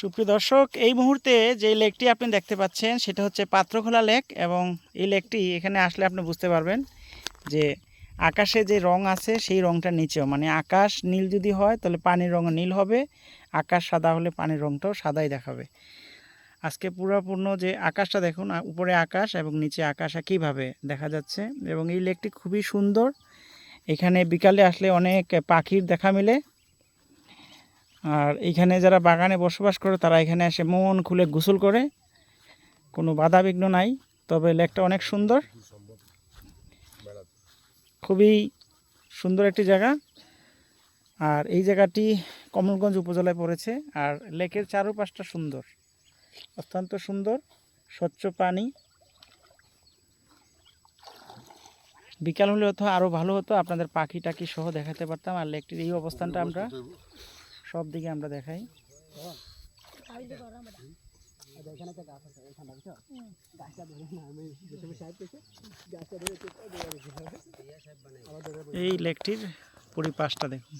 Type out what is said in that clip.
সুপ্রিয় দর্শক, এই মুহূর্তে যে লেকটি আপনি দেখতে পাচ্ছেন, সেটা হচ্ছে পাত্রখোলা লেক এবং এই লেকটি এখানে আসলে আপনি বুঝতে পারবেন যে আকাশে যে রং আছে, সেই রংটা নিচেও। মানে আকাশ নীল যদি হয়, তাহলে পানির রং নীল হবে, আকাশ সাদা হলে পানির রংটাও সাদাই দেখাবে। আজকে পুরাপূর্ণ যে আকাশটা দেখুন উপরে আকাশ এবং নিচে আকাশ একইভাবে দেখা যাচ্ছে? এবং এই লেকটি খুবই সুন্দর। এখানে বিকালে আসলে অনেক পাখির দেখা মেলে। আর এইখানে যারা বাগানে বসবাস করে, তারা এখানে এসে মন খুলে গোসল করে। কোনো বাধা বিঘ্ন নাই, তবে লেকটা অনেক সুন্দর। খুবই সুন্দর একটি জায়গা। আর এই জায়গাটি কমলগঞ্জ উপজেলায় পড়েছে, আর লেকের চারপাশটা সুন্দর। অত্যন্ত সুন্দর, স্বচ্ছ পানি। বিকাল হলে হতো আরও ভালো হতো, আপনাদের পাখি টাকি সহ দেখাতে পারতাম, আর লেকটির এই অবস্থানটা আমরা সব দিকে আমরা দেখাই। এই লেকটির পরিপাশটা দেখুন।